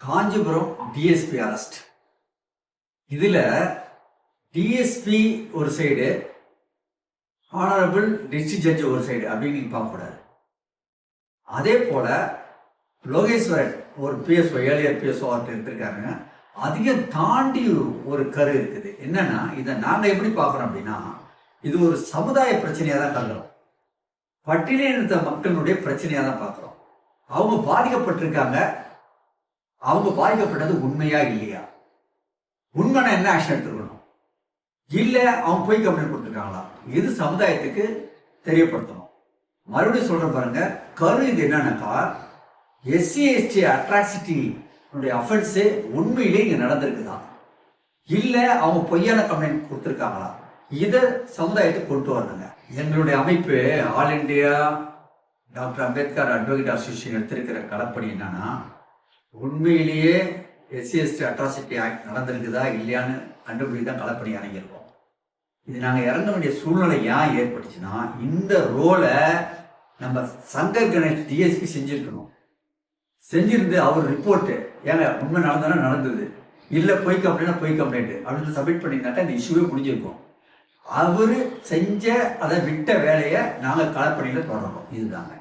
Kanchipuram DSP arrest இதில் DSP ஒரு side honourable district judge ஒரு சைடு அப்படின்னு நீங்கள் பார்க்கக்கூடாது அதே போல் லோகேஸ்வரன் ஒரு பிஎஸ்ஓ ஏழியர் பிஎஸ்ஓ அவர்கிட்ட இருந்திருக்காங்க. அதையும் தாண்டி ஒரு கரு இருக்குது. என்னன்னா இதை நாங்கள் எப்படி பார்க்குறோம் அப்படின்னா இது ஒரு சமுதாய பிரச்சனையாக தான் கருதுறோம். பட்டியலினத்த மக்களுடைய பிரச்சனையாக தான் பார்க்குறோம். அவங்க பாதிக்கப்பட்டிருக்காங்க. அவங்க பாதிக்கப்பட்டது உண்மையா இல்லையா? உண்மைனா என்ன ஆக்ஷன் எடுத்துக்கணும் இல்லை அவங்க போய் கம்ப்ளைண்ட் கொடுத்துருக்காங்களா? இது சமுதாயத்துக்கு தெரியப்படுத்தணும்? மறுபடியும் சொல்றேன் பாருங்க கரு இது என்னன்னாக்கா எஸ்சி எஸ்டி அட்ராசிட்டி அஃபென்ஸு உண்மையிலே இங்கே நடந்திருக்குதா? இல்லை அவங்க பொய்யான கம்ப்ளைண்ட் கொடுத்துருக்காங்களா? இதை சமுதாயத்துக்கு கொண்டு வரணுங்க. எங்களுடைய அமைப்பு all India doctor Ambedkar advocate association எடுத்திருக்கிற கடப்படி என்னன்னா உண்மையிலேயே எஸ்சி எஸ்டி அட்ராசிட்டி ஆக்ட் நடந்திருக்குதா இல்லையான்னு கண்டுபிடி தான் களப்பணி இறங்கியிருக்கோம் இது நாங்கள் இறங்க வேண்டிய சூழ்நிலை ஏன் ஏற்பட்டுச்சுன்னா இந்த ரோலை நம்ம சங்கர் கணேஷ் டிஎஸ்பி செஞ்சுருக்கணும். செஞ்சிருந்து அவர் ரிப்போர்ட்டு ஏங்க உண்மை நடந்தோன்னா நடந்தது? இல்லை பொய் கம்ப்ளைண்ட் பொய் கம்ப்ளைண்ட் அப்படின்னு சப்மிட் பண்ணியிருந்தாக்கா இந்த இஷ்யூவே முடிஞ்சிருக்கும். அவர் செஞ்ச அதை விட்ட வேலையை நாங்கள் களப்பணியில் தொடர்றோம். இதுதாங்க.